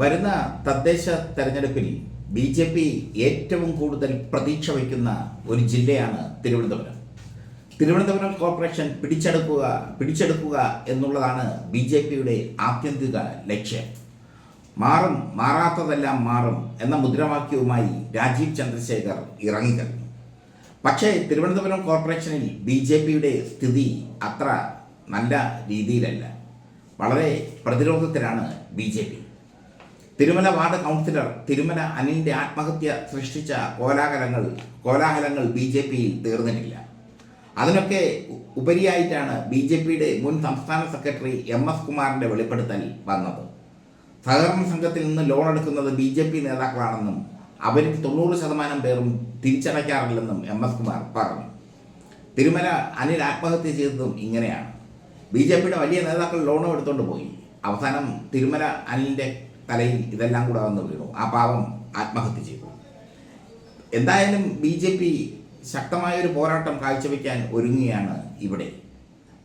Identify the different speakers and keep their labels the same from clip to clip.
Speaker 1: വരുന്ന തദ്ദേശ തെരഞ്ഞെടുപ്പിൽ ബി ജെ പി ഏറ്റവും കൂടുതൽ പ്രതീക്ഷ വയ്ക്കുന്ന ഒരു ജില്ലയാണ് തിരുവനന്തപുരം. തിരുവനന്തപുരം കോർപ്പറേഷൻ പിടിച്ചെടുക്കുക പിടിച്ചെടുക്കുക എന്നുള്ളതാണ് ബി ജെ പിയുടെ ആത്യന്തിക ലക്ഷ്യം. മാറും മാറാത്തതെല്ലാം മാറും എന്ന മുദ്രാവാക്യവുമായി രാജീവ് ചന്ദ്രശേഖർ ഇറങ്ങിക്കഴിഞ്ഞു. പക്ഷേ തിരുവനന്തപുരം കോർപ്പറേഷനിൽ ബി ജെ പിയുടെ സ്ഥിതി അത്ര നല്ല രീതിയിലല്ല. വളരെ പ്രതിരോധത്തിലാണ് B J P. Thirumala ward councillor Thirumala അനിലിന്റെ ആത്മഹത്യ സൃഷ്ടിച്ച കോലാഹലങ്ങൾ കോലാഹലങ്ങൾ ബി ജെ പിയിൽ തീർന്നിട്ടില്ല. അതിനൊക്കെ ഉപരിയായിട്ടാണ് ബി ജെ പിയുടെ മുൻ സംസ്ഥാന സെക്രട്ടറി എം എസ് കുമാറിന്റെ വെളിപ്പെടുത്തൽ വന്നത്. സഹകരണ സംഘത്തിൽ നിന്ന് ലോൺ എടുക്കുന്നത് ബി ജെ പി നേതാക്കളാണെന്നും അവരിൽ തൊണ്ണൂറ് ശതമാനം പേരും തിരിച്ചടയ്ക്കാറില്ലെന്നും എം എസ് കുമാർ പറഞ്ഞു. തിരുമല അനിൽ ആത്മഹത്യ ചെയ്തതും ഇങ്ങനെയാണ്. ബി ജെ പിയുടെ വലിയ നേതാക്കൾ ലോണും എടുത്തുകൊണ്ട് പോയി. അവസാനം തിരുമല അനിലിന്റെ തലയിൽ ഇതെല്ലാം കൂടെ വന്ന് വീണു. ആ പാവം ആത്മഹത്യ ചെയ്തു. എന്തായാലും ബി ജെ പി ശക്തമായൊരു പോരാട്ടം കാഴ്ചവെക്കാൻ ഒരുങ്ങുകയാണ് ഇവിടെ.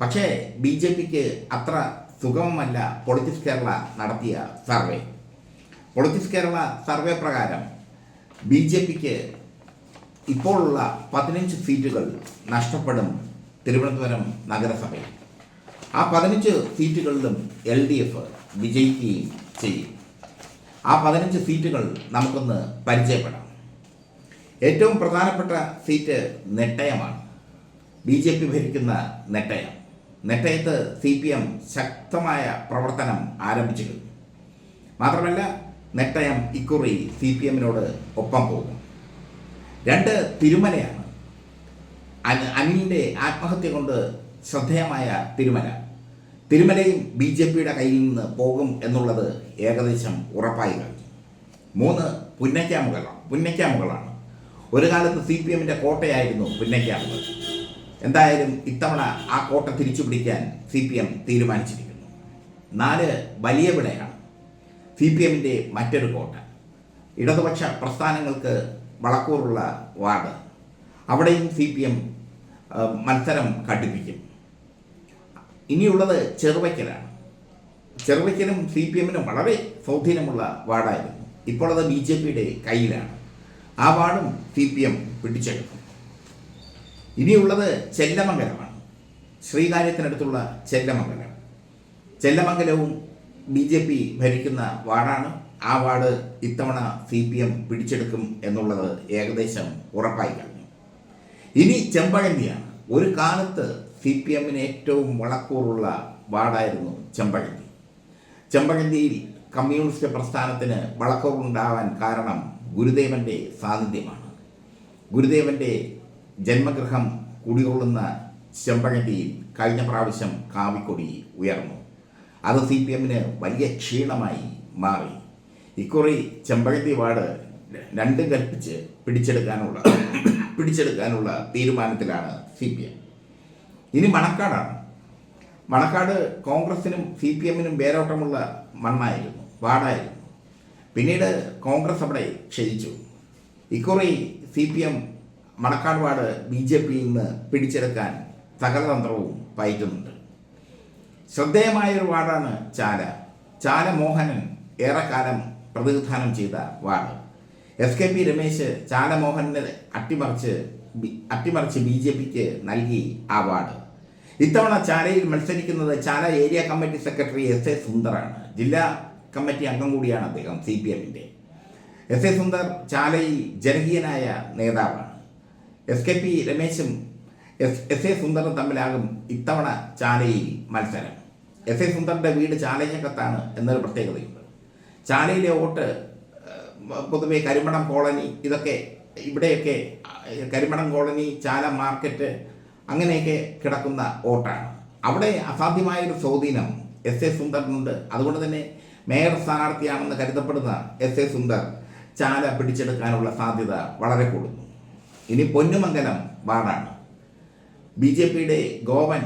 Speaker 1: പക്ഷേ ബി ജെ പിക്ക് അത്ര സുഗമമല്ല പൊളിറ്റിക്സ് കേരള നടത്തിയ സർവേ. പൊളിറ്റിക്സ് കേരള സർവേ പ്രകാരം ബി ജെ പിക്ക് ഇപ്പോഴുള്ള പതിനഞ്ച് സീറ്റുകൾ നഷ്ടപ്പെടും തിരുവനന്തപുരം നഗരസഭയിൽ. ആ പതിനഞ്ച് സീറ്റുകളിലും എൽ ഡി എഫ് വിജയിക്കുകയും ചെയ്യും. ആ പതിനഞ്ച് സീറ്റുകൾ നമുക്കൊന്ന് പരിചയപ്പെടാം. ഏറ്റവും പ്രധാനപ്പെട്ട സീറ്റ് നെട്ടയമാണ്. ബി ജെ പി ഭരിക്കുന്ന നെട്ടയം. നെട്ടയത്ത് സി പി എം ശക്തമായ പ്രവർത്തനം ആരംഭിച്ചു കഴിഞ്ഞു. മാത്രമല്ല നെട്ടയം ഇക്കുറി സി പി എമ്മിനോട് ഒപ്പം പോകും രണ്ട് തിരുമലയാണ്. അനി- അനിലിന്റെ ആത്മഹത്യ കൊണ്ട് ശ്രദ്ധേയമായ തിരുമല. തിരുമലയും ബി ജെ പിയുടെ കയ്യിൽ നിന്ന് പോകും എന്നുള്ളത് ഏകദേശം ഉറപ്പായി കഴിഞ്ഞു. മൂന്ന് പുന്നയ്ക്കാമുകളാണ് പുന്നയ്ക്കാമുകളാണ്. ഒരു കാലത്ത് സി പി എമ്മിന്റെ കോട്ടയായിരുന്നു പുന്നയ്ക്കാമുകൾ. എന്തായാലും ഇത്തവണ ആ കോട്ട തിരിച്ചു പിടിക്കാൻ സി പി എം തീരുമാനിച്ചിരിക്കുന്നു. നാല് വലിയ വിളയാണ് സി പി എമ്മിന്റെ മറ്റൊരു കോട്ട. ഇടതുപക്ഷ പ്രസ്ഥാനങ്ങൾക്ക് വളക്കൂറുള്ള വാർഡ്. അവിടെയും സി പി എം മത്സരം ഘടിപ്പിക്കും ഇനിയുള്ളത് ചെറുവയ്ക്കലാണ്. ചെറുവയ്ക്കലും സി പി എമ്മിനും വളരെ സ്വാധീനമുള്ള വാർഡായിരുന്നു. ഇപ്പോൾ അത് ബി ജെ പിയുടെ കയ്യിലാണ്. ആ വാർഡും സി പി എം പിടിച്ചെടുക്കും. ഇനിയുള്ളത് ചെല്ലമംഗലമാണ്. ശ്രീകാര്യത്തിനടുത്തുള്ള ചെല്ലമംഗലം. ചെല്ലമംഗലവും ബി ജെ പി ഭരിക്കുന്ന വാർഡാണ്. ആ വാർഡ് ഇത്തവണ സി പി എം പിടിച്ചെടുക്കും എന്നുള്ളത് ഏകദേശം ഉറപ്പായി കഴിഞ്ഞു. ഇനി ചെമ്പഴന്തിയാണ്. ഒരു കാലത്ത് സി പി എമ്മിന് ഏറ്റവും വളക്കൂറുള്ള വാർഡായിരുന്നു ചെമ്പഴന്തി ചെമ്പഴന്തിയിൽ കമ്മ്യൂണിസ്റ്റ് പ്രസ്ഥാനത്തിന് വളക്കൂറുണ്ടാവാൻ കാരണം ഗുരുദേവന്റെ സാന്നിധ്യമാണ്. ഗുരുദേവന്റെ ജന്മഗൃഹം കുടികൊള്ളുന്ന ചെമ്പഴന്തിയിൽ കഴിഞ്ഞ പ്രാവശ്യം കാവിക്കൊടി ഉയർന്നു. അത് സി പി എമ്മിന് വലിയ ക്ഷീണമായി മാറി. ഇക്കുറി ചെമ്പഴന്തി വാർഡ് രണ്ടും കൽപ്പിച്ച് പിടിച്ചെടുക്കാനുള്ള പിടിച്ചെടുക്കാനുള്ള തീരുമാനത്തിലാണ് സി പി എം ഇനി മണക്കാടാണ്. മണക്കാട് കോൺഗ്രസിനും സി പി എമ്മിനും വേരോട്ടമുള്ള മണ്ണായിരുന്നു വാടായിരുന്നു. പിന്നീട് കോൺഗ്രസ് അവിടെ ക്ഷയിച്ചു. ഇക്കുറി C P M Manacaud ward B J പിയിൽ നിന്ന് പിടിച്ചെടുക്കാൻ സകലതന്ത്രവും പയറ്റുന്നുണ്ട്. ശ്രദ്ധേയമായൊരു വാർഡാണ് ചാല. ചാല മോഹനൻ ഏറെക്കാലം പ്രതിനിധാനം ചെയ്ത ward. S K P Ramesh ചാലമോഹനെ അട്ടിമറിച്ച് അട്ടിമറിച്ച് ബി ജെ പിക്ക് നൽകി അവാർഡ്. ഇത്തവണ ചാലയിൽ മത്സരിക്കുന്നത് Chala area committee secretary S A സുന്ദറാണ്. ജില്ലാ കമ്മിറ്റി അംഗം കൂടിയാണ് അദ്ദേഹം സി പി എമ്മിന്റെ. എസ് എ സുന്ദർ ചാലയിൽ ജനകീയനായ നേതാവാണ്. എസ് കെ പി രമേശും എസ് എസ് എ സുന്ദറും തമ്മിലാകും ഇത്തവണ ചാലയിൽ മത്സരം. എസ് എ സുന്ദറിന്റെ വീട് ചാലയക്കത്താണ് എന്നൊരു പ്രത്യേകതയുണ്ട്. ചാലയിലെ വോട്ട് പൊതുവെ കരിമണം കോളനി ഇതൊക്കെ ഇവിടെയൊക്കെ കരിമണം കോളനി ചാല മാർക്കറ്റ് അങ്ങനെയൊക്കെ കിടക്കുന്ന ഓട്ടാണ്. അവിടെ അസാധ്യമായൊരു സ്വാധീനം എസ് എ സുന്ദറിനുണ്ട്. അതുകൊണ്ട് തന്നെ മേയർ സ്ഥാനാർത്ഥിയാണെന്ന് കരുതപ്പെടുന്ന എസ് എ സുന്ദർ ചാല പിടിച്ചെടുക്കാനുള്ള സാധ്യത വളരെ കൂടുന്നു. ഇനി പൊന്നുമംഗലം വാർഡാണ്. ബി ജെ പിയുടെ ഗോവൻ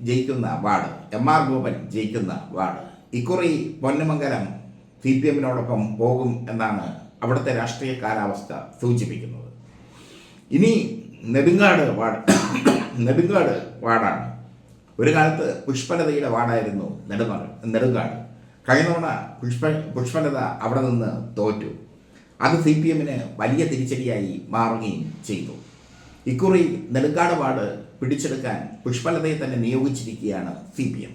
Speaker 1: ജയിക്കുന്ന വാർഡ് എം ആർ ഗോപൻ ജയിക്കുന്ന വാർഡ്. ഇക്കുറി പൊന്നമംഗലം സി പി എമ്മിനോടൊപ്പം പോകും എന്നാണ് അവിടുത്തെ രാഷ്ട്രീയ കാലാവസ്ഥ സൂചിപ്പിക്കുന്നത്. ഇനി നെടുങ്കാട് വാർഡ് നെടുങ്കാട് വാർഡാണ്. ഒരു കാലത്ത് പുഷ്പലതയുടെ വാർഡായിരുന്നു നെടുങ്ങാട് നെടുങ്കാട്. കഴിഞ്ഞ തവണ പുഷ്പ പുഷ്പലത അവിടെ നിന്ന് തോറ്റു. അത് സി പി എമ്മിന് വലിയ തിരിച്ചടിയായി മാറുകയും ചെയ്തു. ഇക്കുറി നെടുങ്കാട് വാർഡ് പിടിച്ചെടുക്കാൻ പുഷ്പലതയെ തന്നെ നിയോഗിച്ചിരിക്കുകയാണ് സി പി എം.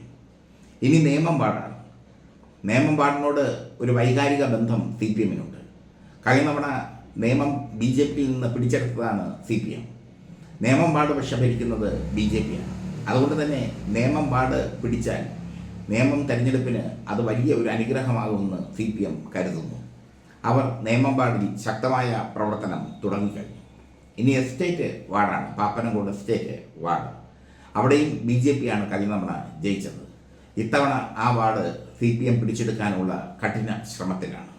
Speaker 1: ഇനി നിയമം വാർഡാണ്. നേമം പാടിനോട് ഒരു വൈകാരിക ബന്ധം സി പി എമ്മിനുണ്ട് കഴിഞ്ഞ തവണ നിയമം ബി ജെ പിയിൽ നിന്ന് പിടിച്ചെടുത്തതാണ് സി പി എം നിയമം പാട് പക്ഷെ ഭരിക്കുന്നത് ബി ജെ പിയാണ് അതുകൊണ്ട് തന്നെ നിയമം പാട് പിടിച്ചാൽ നിയമം തെരഞ്ഞെടുപ്പിന് അത് വലിയ ഒരു അനുഗ്രഹമാകുമെന്ന് സി പി എം കരുതുന്നു. അവർ നിയമം പാടിൽ ശക്തമായ പ്രവർത്തനം തുടങ്ങിക്കഴിഞ്ഞു. ഇനി എസ്റ്റേറ്റ് വാർഡാണ് പാപ്പനംകോട് എസ്റ്റേറ്റ് വാർഡ്. അവിടെയും ബി ജെ പിയാണ് കഴിഞ്ഞ തവണ ജയിച്ചത്. ഇത്തവണ ആ വാർഡ് സി പി എം പിടിച്ചെടുക്കാനുള്ള കഠിന ശ്രമത്തിലാണ്.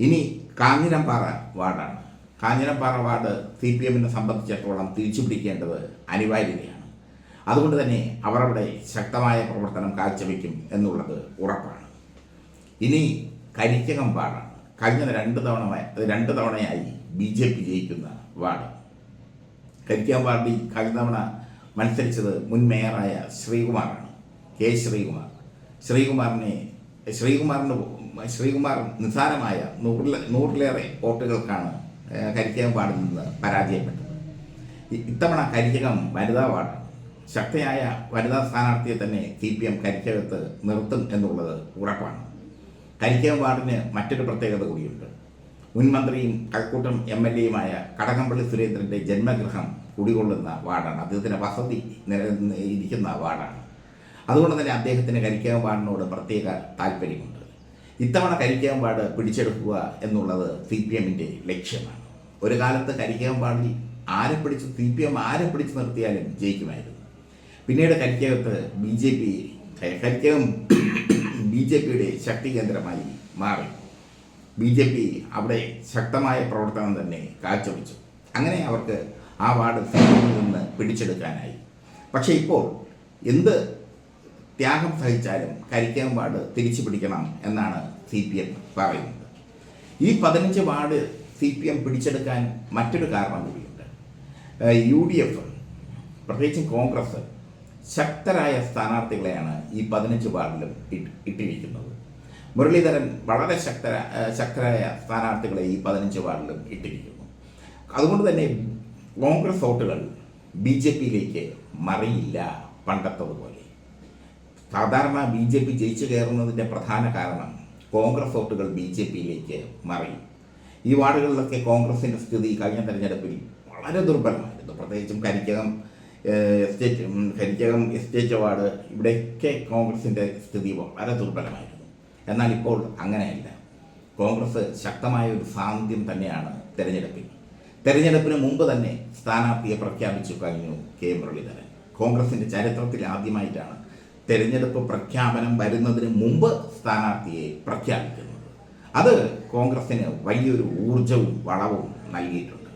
Speaker 1: ഇനി കാഞ്ഞിരംപാറ വാർഡാണ്. കാഞ്ഞിരംപാറ വാർഡ് സി പി എമ്മിനെ സംബന്ധിച്ചിടത്തോളം തിരിച്ചു പിടിക്കേണ്ടത് അനിവാര്യതയാണ്. അതുകൊണ്ട് തന്നെ അവർ അവിടെ ശക്തമായ പ്രവർത്തനം കാഴ്ചവെക്കും എന്നുള്ളത് ഉറപ്പാണ്. ഇനി കരിക്കകം വാർഡാണ്. കഴിഞ്ഞ രണ്ട് തവണ രണ്ട് തവണയായി ബി ജെ പി ജയിക്കുന്ന വാർഡ്. കരിക്കകം വാർഡിൽ കഴിഞ്ഞ തവണ മത്സരിച്ചത് മുൻ മേയറായ ശ്രീകുമാറാണ്. കെ ശ്രീകുമാർ. ശ്രീകുമാറിനെ ശ്രീകുമാറിന് ശ്രീകുമാർ നിസ്സാരമായ നൂറിലെ നൂറിലേറെ വോട്ടുകൾക്കാണ് കരിക്കകം നിന്ന് പരാജയപ്പെട്ടത്. ഇത്തവണ കരിക്കകം വനിതാ വാർഡ് ശക്തയായ വനിതാ സ്ഥാനാർത്ഥിയെ തന്നെ സി പി എം കരിക്കകത്ത് നിർത്തും എന്നുള്ളത് ഉറപ്പാണ്. കരിക്കകം വാർഡിന് മറ്റൊരു പ്രത്യേകത കൂടിയുണ്ട്. മുൻ മന്ത്രിയും കഴക്കൂട്ടം എം എൽ എയുമായ കടകംപള്ളി സുരേന്ദ്രന്റെ ജന്മഗൃഹം കുടികൊള്ളുന്ന വാർഡാണ്. അദ്ദേഹത്തിന്റെ വസതി ഇരിക്കുന്ന വാർഡാണ്. അതുകൊണ്ട് തന്നെ അദ്ദേഹത്തിന് കരിക്കാൻ പാടിനോട് പ്രത്യേക താല്പര്യമുണ്ട്. ഇത്തവണ കരിക്കാൻ പാട് പിടിച്ചെടുക്കുക എന്നുള്ളത് സി പി എമ്മിന്റെ ലക്ഷ്യമാണ്. ഒരു കാലത്ത് കരിക്കാൻ പാടിൽ ആരെ പിടിച്ച് സി പി എം ആരെ പിടിച്ച് നിർത്തിയാലും ജയിക്കുമായിരുന്നു. പിന്നീട് കരിക്കകത്ത് B J P Karikkakam B J പിയുടെ ശക്തി കേന്ദ്രമായി മാറി. ബി ജെ പി അവിടെ ശക്തമായ പ്രവർത്തനം തന്നെ കാഴ്ചവെച്ചു. അങ്ങനെ അവർക്ക് ആ വാർഡ് സി നിന്ന് പിടിച്ചെടുക്കാനായി. പക്ഷേ ഇപ്പോൾ എന്ത് ത്യാഗം സഹിച്ചാലും കരിക്കാൻ വാർഡ് തിരിച്ചു പിടിക്കണം എന്നാണ് സി പി എം പറയുന്നത്. ഈ പതിനഞ്ച് വാർഡ് സി പി എം പിടിച്ചെടുക്കാൻ മറ്റൊരു കാരണം കൂടിയുണ്ട്. യു ഡി എഫ് പ്രത്യേകിച്ചും കോൺഗ്രസ് ശക്തരായ സ്ഥാനാർത്ഥികളെയാണ് ഈ പതിനഞ്ച് വാർഡിലും ഇട്ടിരിക്കുന്നത്. മുരളീധരൻ വളരെ ശക്തര ശക്തരായ സ്ഥാനാർത്ഥികളെ ഈ പതിനഞ്ച് വാർഡിലും ഇട്ടിരിക്കുന്നു. അതുകൊണ്ട് തന്നെ കോൺഗ്രസ് വോട്ടുകൾ ബി ജെ പിയിലേക്ക് മറിയില്ല പണ്ടത്തതുപോലെ. സാധാരണ ബി ജെ പി ജയിച്ചു കയറുന്നതിന്റെ പ്രധാന കാരണം കോൺഗ്രസ് വോട്ടുകൾ ബി ജെ പിയിലേക്ക് മറി. ഈ വാർഡുകളിലൊക്കെ കോൺഗ്രസിന്റെ സ്ഥിതി കഴിഞ്ഞ തെരഞ്ഞെടുപ്പിൽ വളരെ ദുർബലമായിരുന്നു. പ്രത്യേകിച്ചും Karikkakam estate Karikkakam estate ward ഇവിടെയൊക്കെ കോൺഗ്രസിന്റെ സ്ഥിതി വളരെ ദുർബലമായിരുന്നു. എന്നാൽ ഇപ്പോൾ അങ്ങനെയല്ല. കോൺഗ്രസ് ശക്തമായ ഒരു സാന്നിധ്യം തന്നെയാണ് തെരഞ്ഞെടുപ്പിൽ. തെരഞ്ഞെടുപ്പിന് മുമ്പ് തന്നെ സ്ഥാനാർത്ഥിയെ പ്രഖ്യാപിച്ചു കഴിഞ്ഞു കെ. മുരളീധരൻ. കോൺഗ്രസിന്റെ ചരിത്രത്തിൽ ആദ്യമായിട്ടാണ് തെരഞ്ഞെടുപ്പ് പ്രഖ്യാപനം വരുന്നതിന് മുമ്പ് സ്ഥാനാർത്ഥിയെ പ്രഖ്യാപിക്കുന്നത്. അത് കോൺഗ്രസിന് വലിയൊരു ഊർജവും വളവും നൽകിയിട്ടുണ്ട്.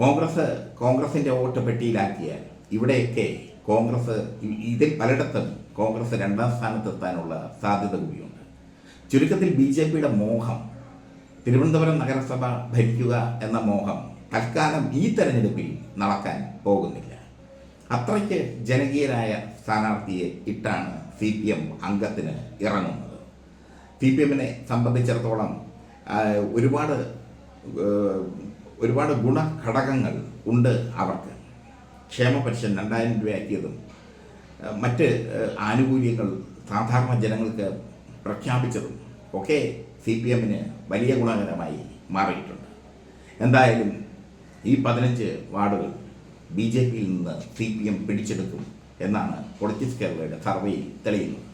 Speaker 1: കോൺഗ്രസ് കോൺഗ്രസിന്റെ വോട്ട് പെട്ടിയിലാക്കിയാൽ ഇവിടെയൊക്കെ കോൺഗ്രസ് ഇതിൽ പലയിടത്തും കോൺഗ്രസ് രണ്ടാം സ്ഥാനത്തെത്താനുള്ള സാധ്യത കൂടിയുണ്ട്. ചുരുക്കത്തിൽ ബി ജെ പിയുടെ മോഹം തിരുവനന്തപുരം നഗരസഭ ഭരിക്കുക എന്ന മോഹം തൽക്കാലം ഈ തെരഞ്ഞെടുപ്പിൽ നടക്കാൻ പോകുന്നില്ല. അത്രയ്ക്ക് ജനകീയരായ സ്ഥാനാർത്ഥിയെ ഇട്ടാണ് സി പി എം അംഗത്തിന് ഇറങ്ങുന്നത്. സി പി എമ്മിനെ സംബന്ധിച്ചിടത്തോളം ഒരുപാട് ഒരുപാട് ഗുണഘടകങ്ങൾ ഉണ്ട് അവർക്ക്. ക്ഷേമ പെൻഷൻ രണ്ടായിരം രൂപയാക്കിയതും മറ്റ് ആനുകൂല്യങ്ങൾ സാധാരണ ജനങ്ങൾക്ക് പ്രഖ്യാപിച്ചതും ഒക്കെ സി പി എമ്മിന് വലിയ ഗുണകരമായി മാറിയിട്ടുണ്ട്. എന്തായാലും ഈ പതിനഞ്ച് വാർഡുകൾ ബി ജെ പിയിൽ നിന്ന് സി പി എം പിടിച്ചെടുക്കും എന്നാണ് പൊളിറ്റിക്സ് കേരളയുടെ സർവേയിൽ തെളിയുന്നത്.